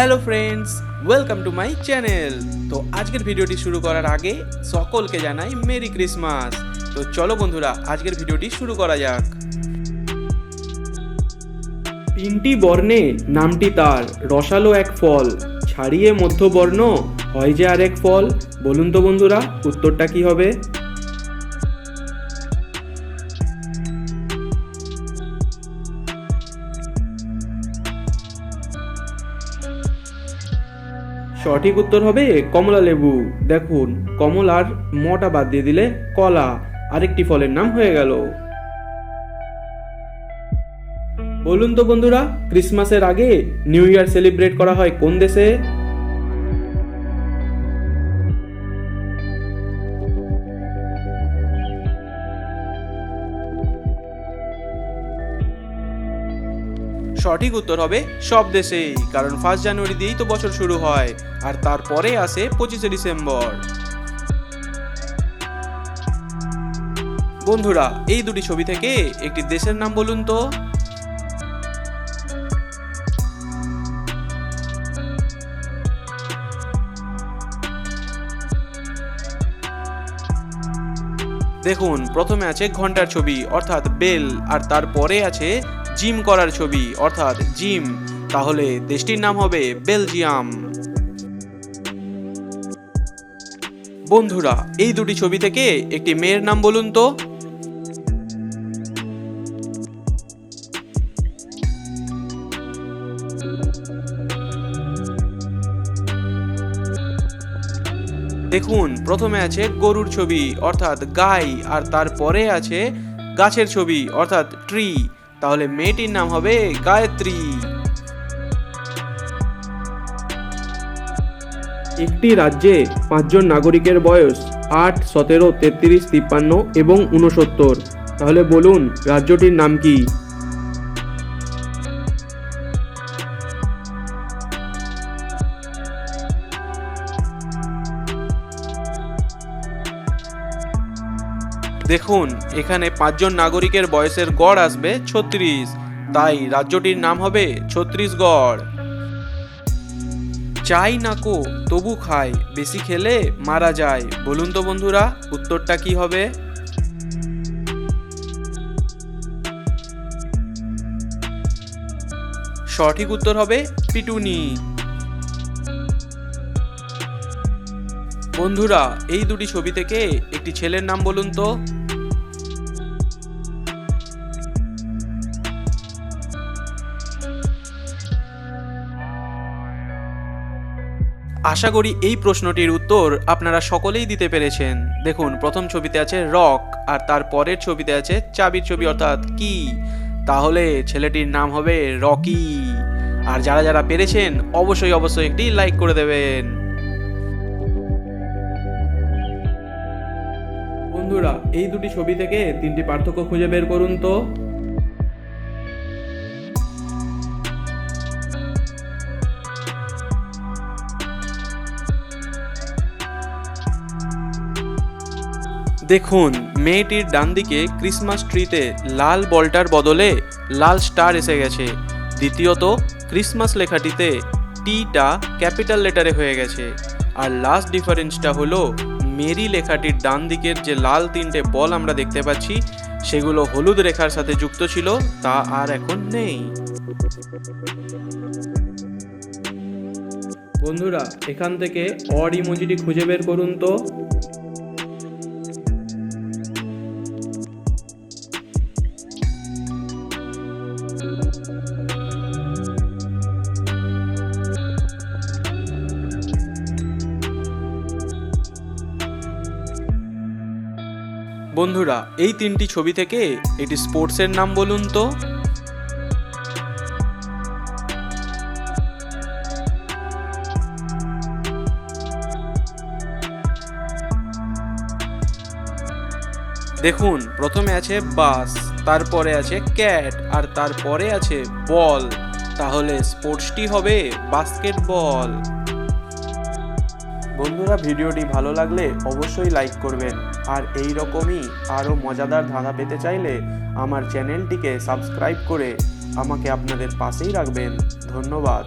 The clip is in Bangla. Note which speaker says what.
Speaker 1: Hello friends welcome to my channel তো আজকের ভিডিওটি শুরু করার আগে সকলকে জানাই মেরি ক্রিসমাস তো চলো বন্ধুরা, আজকের ভিডিওটি শুরু করা যাক। তিনটি বর্ণে নামটি তার, রসালো এক ফল, ছাড়িয়ে মধ্যবর্ণ, হয় যে আর এক ফল। বলুন তো বন্ধুরা, উত্তরটা কি হবে? সঠিক উত্তর হবে কমলা লেবু। দেখুন কমলার মটা বাদ দিয়ে দিলে কলা। আরেকটি ফলের নাম হয়ে গেল। বলুন তো বন্ধুরা, ক্রিসমাসের আগে নিউ ইয়ার সেলিব্রেট করা হয় কোন দেশে? সঠিক উত্তর হবে সব দেশেই, কারণ ফার্স্ট জানুয়ারি দিয়েই তো বছর শুরু হয়, আর তারপরে আসে পঁচিশে ডিসেম্বর। বন্ধুরা, এই দুটি ছবি থেকে একটি দেশের নাম বলুন তো। দেখুন, প্রথমে আছে ঘণ্টার ছবি, অর্থাৎ বেল, আর তারপরে আছে জিম করার ছবি, অর্থাৎ জিম। তাহলে দেশটির নাম হবে বেলজিয়াম। বন্ধুরা, এই দুটি ছবি থেকে একটি মেয়ের নাম বলুন তো। দেখুন, প্রথমে আছে গরুর ছবি, অর্থাৎ গাই, আর তারপরে আছে গাছের ছবি, অর্থাৎ ট্রি। তাহলে মেয়েটির নাম হবে গায়ত্রী। একটি রাজ্যে পাঁচজন নাগরিকের বয়স আট, সতেরো, তেত্রিশ, তিপ্পান্ন এবং উনসত্তর তাহলে বলুন, রাজ্যটির নাম কি? দেখুন, এখানে পাঁচজন নাগরিকের বয়সের গড় আসবে ছত্রিশ। তাই রাজ্যটির নাম হবে ছত্রিশগড়। চাই নাকো তবু খায়, বেশি খেলে মারা যায়। বলুন তো বন্ধুরা, উত্তরটা কি হবে? সঠিক উত্তর হবে পিটুনি। বন্ধুরা, এই দুটি ছবি থেকে একটি ছেলের নাম বলুন তো। আশা করি এই প্রশ্নটির উত্তর আপনারা সকলেই দিতে পেরেছেন। দেখুন, প্রথম ছবিতে আছে রক, আর তার পরের ছবিতে আছে চাবির ছবি, অর্থাৎ কি? তাহলে ছেলেটির নাম হবে রকি। আর যারা যারা পেরেছেন, অবশ্যই অবশ্যই একটি লাইক করে দেবেন। বন্ধুরা, এই দুটি ছবি থেকে তিনটি পার্থক্য খুঁজে বের করুন তো। দেখুন, মেয়েটির ডান দিকে ক্রিসমাস ট্রিতে লাল বলটার বদলে লাল স্টার এসে গেছে। দ্বিতীয়ত, ক্রিসমাস লেখাটিতে টিটা ক্যাপিটাল লেটারে হয়ে গেছে। আর লাস্ট ডিফারেন্সটা হলো মেরি লেখাটির ডান দিকের যে লাল তিনটে বল আমরা দেখতে পাচ্ছি, সেগুলো হলুদ রেখার সাথে যুক্ত ছিল, তা আর এখন নেই। বন্ধুরা, এখান থেকে অড ইমোজিটি খুঁজে বের করুন তো। বন্ধুরা, এই তিনটি ছবি থেকে একটি স্পোর্টসের নাম বলুন তো। দেখুন, প্রথমে আছে বাস, তারপরে আছে ক্যাট, আর তারপরে আছে বল। তাহলে স্পোর্টসটি হবে বাস্কেটবল। বন্ধুরা, ভিডিওটি ভালো লাগলে অবশ্যই লাইক করবেন। আর এই রকমই আরও মজাদার ধাঁধা পেতে চাইলে আমার চ্যানেলটিকে সাবস্ক্রাইব করে আমাকে আপনাদের পাশেই রাখবেন। ধন্যবাদ।